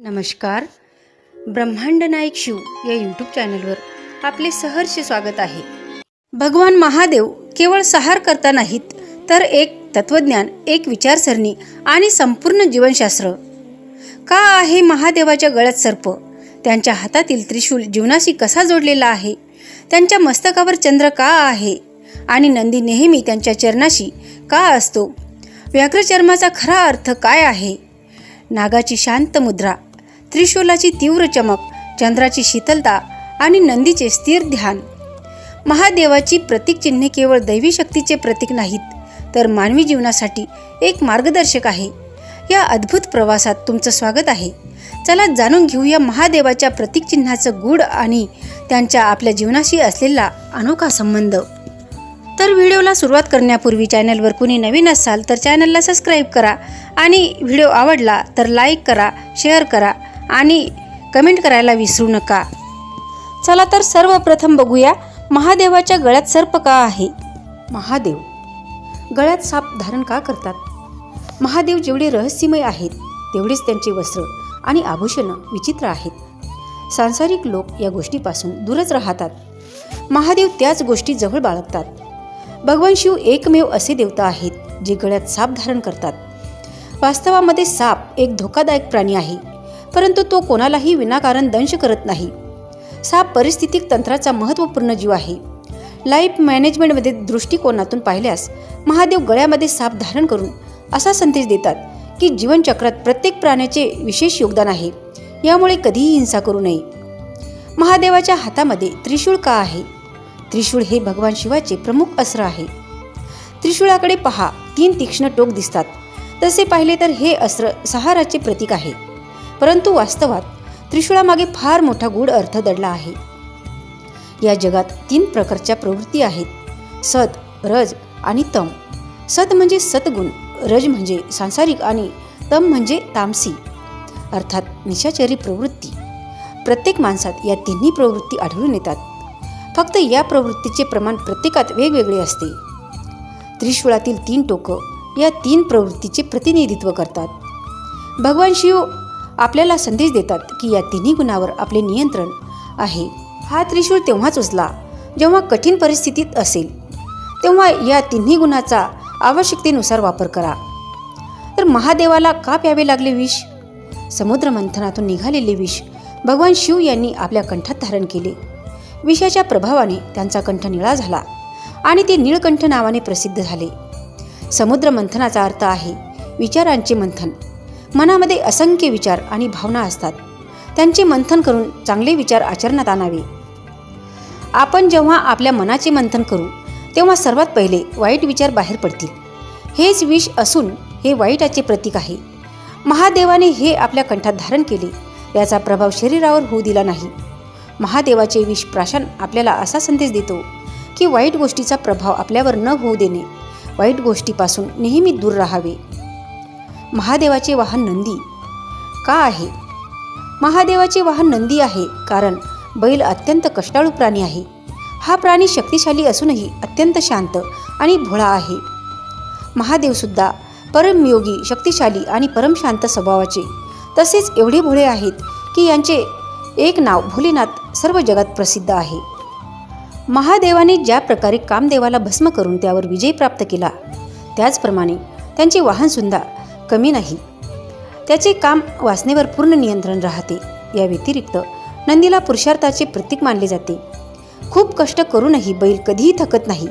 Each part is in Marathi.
नमस्कार. ब्रह्मांड नायक शिव या यूट्यूब चॅनलवर आपले सहर्ष स्वागत आहे. भगवान महादेव केवळ सहार करता नाहीत तर एक तत्वज्ञान एक विचारसरणी आणि संपूर्ण जीवनशास्त्र. का आहे महादेवाच्या गळ्यात सर्प? त्यांच्या हातातील त्रिशूल जीवनाशी कसा जोडलेला आहे? त्यांच्या मस्तकावर चंद्र का आहे? आणि नंदी नेहमी त्यांच्या चरणाशी का असतो? व्याघ्रचर्माचा खरा अर्थ काय आहे? नागाची शांत मुद्रा त्रिशूलाची तीव्र चमक चंद्राची शीतलता आणि नंदीचे स्थिर ध्यान. महादेवाची प्रतीक चिन्हे केवळ दैवी शक्तीचे प्रतीक नाहीत तर मानवी जीवनासाठी एक मार्गदर्शक आहे. या अद्भुत प्रवासात तुमचं स्वागत आहे. चला जाणून घेऊया महादेवाच्या प्रतीक चिन्हाचं गूढ आणि त्यांच्या आपल्या जीवनाशी असलेला अनोखा संबंध. तर व्हिडिओला सुरुवात करण्यापूर्वी चॅनलवर कुणी नवीन असाल तर चॅनलला सबस्क्राईब करा आणि व्हिडिओ आवडला तर लाईक करा शेअर करा आणि कमेंट करायला विसरू नका. चला तर सर्वप्रथम बघूया महादेवाच्या गळ्यात सर्प का आहे? महादेव गळ्यात साप धारण का करतात? महादेव जेवढे रहस्यमय आहेत तेवढेच त्यांचे वस्त्र आणि आभूषणं विचित्र आहेत. सांसारिक लोक या गोष्टीपासून दूरच राहतात. महादेव त्याच गोष्टी जवळ बाळगतात. भगवान शिव एकमेव असे देवता आहेत जे गळ्यात साप धारण करतात. वास्तवामध्ये साप एक धोकादायक प्राणी आहे. परंतु तो कोणालाही विनाकारण दंश करत नाही. साप परिस्थितिक तंत्राचा महत्त्वपूर्ण जीव आहे. लाईफ मॅनेजमेंटमध्ये दृष्टिकोनातून पाहिल्यास महादेव गळ्यामध्ये साप धारण करून असा संदेश देतात की जीवनचक्रात प्रत्येक प्राण्याचे विशेष योगदान आहे. यामुळे कधीही हिंसा करू नये. महादेवाच्या हातामध्ये त्रिशूळ का आहे? त्रिशूळ हे भगवान शिवाचे प्रमुख अस्त्र आहे. त्रिशूळाकडे पहा तीन तीक्ष्ण टोक दिसतात. तसे पाहिले तर हे अस्त्र सहाराचे प्रतीक आहे. परंतु वास्तवात त्रिशूळामागे फार मोठा गूढ अर्थ दडला आहे. या जगात तीन प्रकारच्या प्रवृत्ती आहेत. सत रज आणि तम. सत म्हणजे सतगुण रज म्हणजे सांसारिक आणि तम म्हणजे तामसी अर्थात निशाचरी प्रवृत्ती. प्रत्येक माणसात या तिन्ही प्रवृत्ती आढळून येतात. फक्त या प्रवृत्तीचे प्रमाण प्रत्येकात वेगवेगळे असते. त्रिशूळातील तीन टोकं या तीन प्रवृत्तीचे प्रतिनिधित्व करतात. भगवान शिव आपल्याला संदेश देतात की या तिन्ही गुणावर आपले नियंत्रण आहे. हा त्रिशूळ तेव्हाच उचला जेव्हा कठीण परिस्थितीत असेल. तेव्हा या तिन्ही गुणाचा आवश्यकतेनुसार वापर करा. तर महादेवाला का प्यावे लागले विष? समुद्र मंथनातून निघालेले विष भगवान शिव यांनी आपल्या कंठात धारण केले. विषाच्या प्रभावाने त्यांचा कंठ निळा झाला आणि ते निळकंठ नावाने प्रसिद्ध झाले. समुद्र मंथनाचा अर्थ आहे विचारांचे मंथन. मनामध्ये असंख्य विचार आणि भावना असतात. त्यांचे मंथन करून चांगले विचार आचरणात आणावे. आपण जेव्हा आपल्या मनाचे मंथन करू तेव्हा सर्वात पहिले वाईट विचार बाहेर पडतील. हेच विष असून हे वाईटाचे प्रतीक आहे. महादेवाने हे आपल्या कंठात धारण केले याचा प्रभाव शरीरावर होऊ दिला नाही. महादेवाचे विष प्राशन आपल्याला असा संदेश देतो की वाईट गोष्टीचा प्रभाव आपल्यावर न होऊ देणे वाईट गोष्टीपासून नेहमी दूर राहावे. महादेवाचे वाहन नंदी. का आहे? महादेवाचे वाहन नंदी आहे कारण बैल अत्यंत कष्टाळू प्राणी आहे. हा प्राणी शक्तिशाली असूनही अत्यंत शांत आणि भोळा आहे. महादेवसुद्धा परमयोगी शक्तिशाली आणि परमशांत स्वभावाचे. तसेच एवढे भोळे आहेत की यांचे एक नाव भोलेनाथ सर्व जगात प्रसिद्ध आहे. महादेवाने ज्या प्रकारे कामदेवाला भस्म करून त्यावर विजय प्राप्त केला त्याचप्रमाणे त्यांचे वाहनसुद्धा कमी नाही. त्याचे काम वासनेवर पूर्ण नियंत्रण राहते. या व्यतिरिक्त नंदीला पुरुषार्थाचे प्रतीक मानले जाते. खूप कष्ट करूनही बैल कधीही थकत नाही.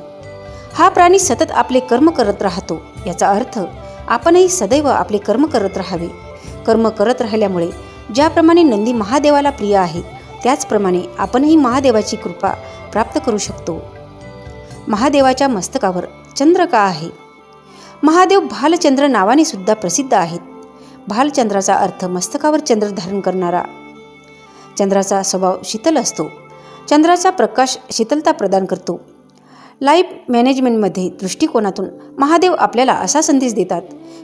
हा प्राणी सतत आपले कर्म करत राहतो. याचा अर्थ आपणही सदैव आपले कर्म करत राहावे. कर्म करत राहिल्यामुळे ज्याप्रमाणे नंदी महादेवाला प्रिय आहे त्याचप्रमाणे आपणही महादेवाची कृपा प्राप्त करू शकतो. महादेवाच्या मस्तकावर चंद्र का आहे? महादेव भालचंद्र नावाने सुद्धा प्रसिद्ध आहेत. भालचंद्राचा अर्थ मस्तकावर चंद्र धारण करणारा. चंद्राचा स्वभाव शीतल असतो. चंद्राचा प्रकाश शीतलता प्रदान करतो. लाईफ मॅनेजमेंटमध्ये दृष्टिकोनातून महादेव आपल्याला असा संदेश देतात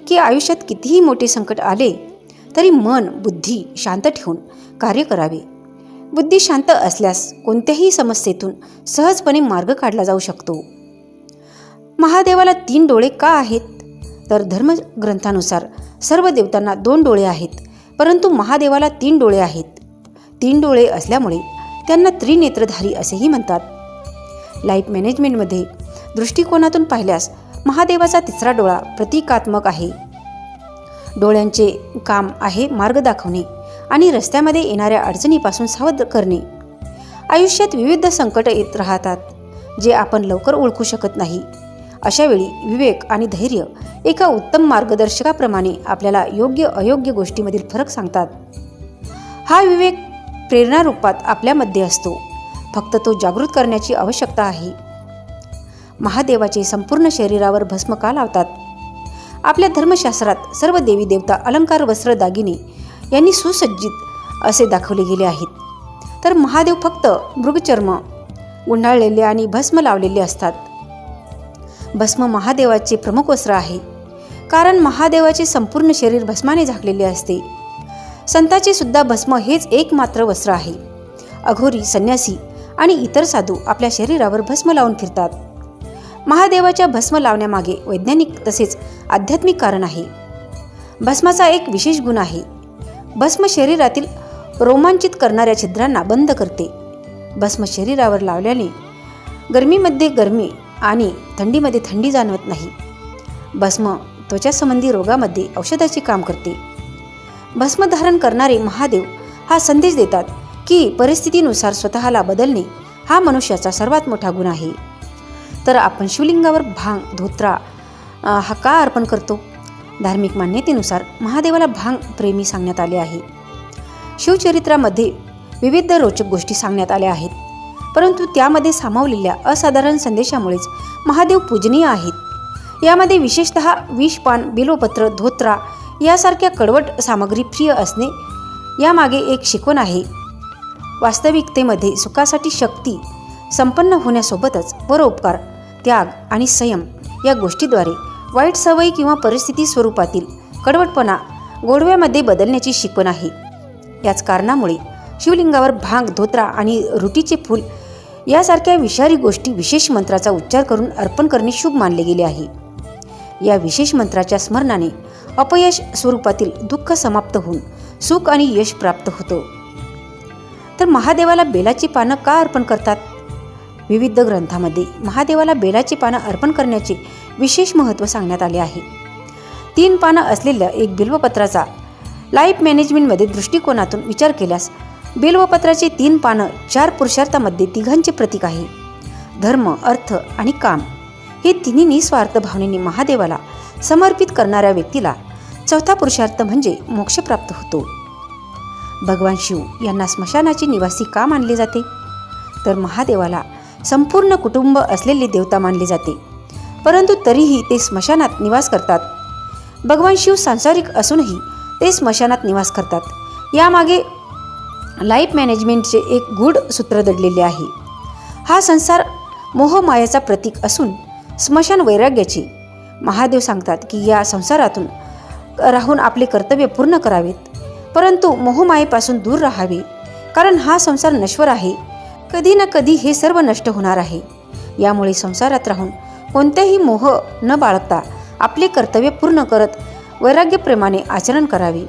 की आयुष्यात कितीही मोठे संकट आले तरी मन बुद्धी शांत ठेवून कार्य करावे. बुद्धी शांत असल्यास कोणत्याही समस्येतून सहजपणे मार्ग काढला जाऊ शकतो. महादेवाला तीन डोळे का आहेत? तर धर्मग्रंथानुसार सर्व देवतांना दोन डोळे आहेत परंतु महादेवाला तीन डोळे आहेत. तीन डोळे असल्यामुळे त्यांना त्रिनेत्रधारी असेही म्हणतात. लाईफ मॅनेजमेंटमध्ये दृष्टिकोनातून पाहिल्यास महादेवाचा तिसरा डोळा प्रतिकात्मक आहे. डोळ्यांचे काम आहे मार्ग दाखवणे आणि रस्त्यामध्ये येणाऱ्या अडचणीपासून सावध करणे. आयुष्यात विविध संकट येत राहतात जे आपण लवकर ओळखू शकत नाही. अशावेळी विवेक आणि धैर्य एका उत्तम मार्गदर्शकाप्रमाणे आपल्याला योग्य अयोग्य गोष्टीमधील फरक सांगतात. हा विवेक प्रेरणा रूपात आपल्यामध्ये असतो. फक्त तो जागृत करण्याची आवश्यकता आहे. महादेवाचे संपूर्ण शरीरावर भस्म का लावतात? आपल्या धर्मशास्त्रात सर्व देवी देवता अलंकार वस्त्र दागिने यांनी सुसज्जित असे दाखवले गेले आहेत. तर महादेव फक्त मृगचर्म गुंडाळलेले आणि भस्म लावलेले असतात. भस्म महादेवाचे प्रमुख वस्त्र आहे. कारण महादेवाचे संपूर्ण शरीर भस्माने झाकलेले असते. संताचे सुद्धा भस्म हेच एकमात्र वस्त्र आहे. अघोरी संन्यासी आणि इतर साधू आपल्या शरीरावर भस्म लावून फिरतात. महादेवाच्या भस्म लावण्यामागे वैज्ञानिक तसेच आध्यात्मिक कारण आहे. भस्माचा एक विशेष गुण आहे. भस्म शरीरातील रोमांचित करणाऱ्या छिद्रांना बंद करते. भस्म शरीरावर लावल्याने गरमीमध्ये गरमी आणि थंडीमध्ये थंडी जाणवत नाही. भस्म त्वचासंबंधी रोगामध्ये औषधाचे काम करते. भस्म धारण करणारे महादेव हा संदेश देतात की परिस्थितीनुसार स्वतःला बदलणे हा मनुष्याचा सर्वात मोठा गुण आहे. तर आपण शिवलिंगावर भांग धोत्रा हा का अर्पण करतो? धार्मिक मान्यतेनुसार महादेवाला भांग प्रेमी सांगण्यात आले आहे. शिवचरित्रामध्ये विविध रोचक गोष्टी सांगण्यात आल्या आहेत. परंतु त्यामध्ये सामावलेल्या असाधारण संदेशामुळेच महादेव पूजनीय आहेत. यामध्ये विशेषतः विषपान बिलोपत्र धोत्रा यासारख्या कडवट सामग्री प्रिय असणे यामागे एक शिकवण आहे. वास्तविकतेमध्ये सुखासाठी शक्ती संपन्न होण्यासोबतच परोपकार त्याग आणि संयम या गोष्टीद्वारे वाईट सवयी किंवा परिस्थिती स्वरूपातील कडवटपणा गोडव्यामध्ये बदलण्याची शिकवण आहे. याच कारणामुळे शिवलिंगावर भांग धोत्रा आणि रुटीचे फूल यासारख्या विषारी गोष्टी विशेष मंत्राचा उच्चार करून अर्पण करणे शुभ मानले गेले आहे. या विशेष मंत्राच्या स्मरणाने अपयश स्वरूपातील दुःख समाप्त होऊन सुख आणि यश प्राप्त होतो. तर महादेवाला बेलाची पानं का अर्पण करतात? विविध ग्रंथामध्ये महादेवाला बेलाची पानं अर्पण करण्याचे विशेष महत्त्व सांगण्यात आले आहे. तीन पानं असलेल्या एक बिल्वपत्राचा लाईफ मॅनेजमेंटमध्ये दृष्टिकोनातून विचार केल्यास बिल्वपत्राची तीन पानं चार पुरुषार्थामध्ये तिघांचे प्रतीक आहे. धर्म अर्थ आणि काम. हे तिन्ही निस्वार्थ भावनेने महादेवाला समर्पित करणाऱ्या व्यक्तीला चौथा पुरुषार्थ म्हणजे मोक्ष प्राप्त होतो. भगवान शिव यांना स्मशानाची निवासी का मानले जाते? तर महादेवाला संपूर्ण कुटुंब असलेले देवता मानले जाते. परंतु तरीही ते स्मशानात निवास करतात. भगवान शिव सांसारिक असूनही ते स्मशानात निवास करतात. यामागे लाईफ मॅनेजमेंटचे एक गूढ सूत्र दडलेले आहे. हा संसार मोहमायाचा प्रतीक असून स्मशान वैराग्याचे. महादेव सांगतात की या संसारातून राहून आपले कर्तव्य पूर्ण करावेत. परंतु मोहमायेपासून दूर राहावे कारण हा संसार नश्वर आहे. कधी ना कधी हे सर्व नष्ट होणार आहे. यामुळे संसारात राहून कोणतेही मोह न बाळगता आपले कर्तव्य पूर्ण करत वैराग्यप्रेमाने आचरण करावे.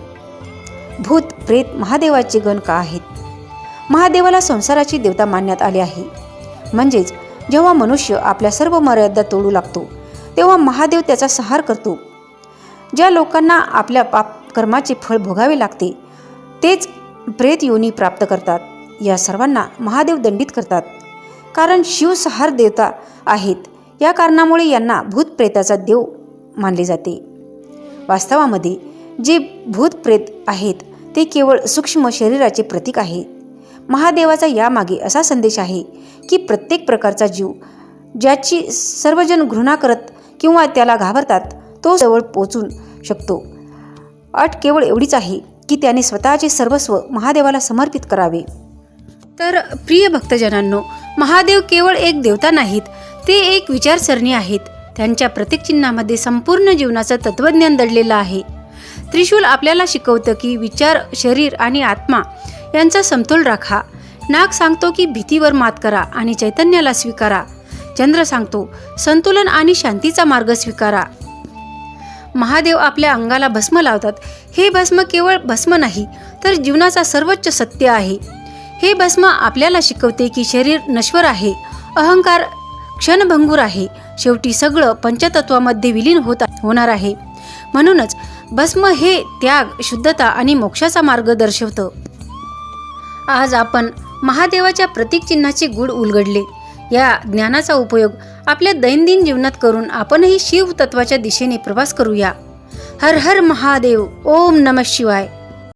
भूत प्रेत महादेवाचे गण का आहेत? महादेवाला संसाराची देवता मानण्यात आली आहे. म्हणजेच जेव्हा मनुष्य आपल्या सर्व मर्यादा तोडू लागतो तेव्हा महादेव त्याचा संहार करतो. ज्या लोकांना आपल्या पाप कर्माचे फळ भोगावे लागते तेच प्रेत योनी प्राप्त करतात. या सर्वांना महादेव दंडित करतात. कारण शिवसहार देवता आहेत या कारणामुळे यांना भूतप्रेताचा देव मानले जाते. वास्तवामध्ये जे भूतप्रेत आहेत ते केवळ सूक्ष्म शरीराचे प्रतीक आहे. महादेवाचा यामागे असा संदेश आहे की प्रत्येक प्रकारचा जीव ज्याची सर्वजण घृणा करत किंवा त्याला घाबरतात तो जवळ पोचू शकतो. अट केवळ एवढीच आहे की त्याने स्वतःचे सर्वस्व महादेवाला समर्पित करावे. तर प्रिय भक्तजनांनो महादेव केवळ एक देवता नाहीत ते एक विचारसरणी आहेत. त्यांच्या प्रत्येक चिन्हामध्ये संपूर्ण जीवनाचं तत्वज्ञान दडलेलं आहे. त्रिशूल आपल्याला शिकवतं की विचार शरीर आणि आत्मा यांचा समतोल राखा. नाग सांगतो की भीतीवर मात करा आणि चैतन्याला स्वीकारा. चंद्र सांगतो संतुलन आणि शांतीचा मार्ग स्वीकारा. महादेव आपल्या अंगाला भस्म लावतात. हे भस्म केवळ भस्म नाही तर जीवनाचा सर्वोच्च सत्य आहे. हे भस्म आपल्याला शिकवते की शरीर नश्वर आहे अहंकार क्षणभंगूर आहे. शेवटी सगळं पंचतत्वामध्ये विलीन होत होणार आहे. म्हणूनच भस्म हे त्याग शुद्धता आणि मोक्षाचा मार्ग दर्शवतं. आज आपण महादेवाच्या प्रतीक चिन्हाचे गुढ उलगडले. या ज्ञानाचा उपयोग आपल्या दैनंदिन जीवनात करून आपणही शिव तत्वाच्या दिशेने प्रवास करूया. हर हर महादेव ओम नम शिवाय.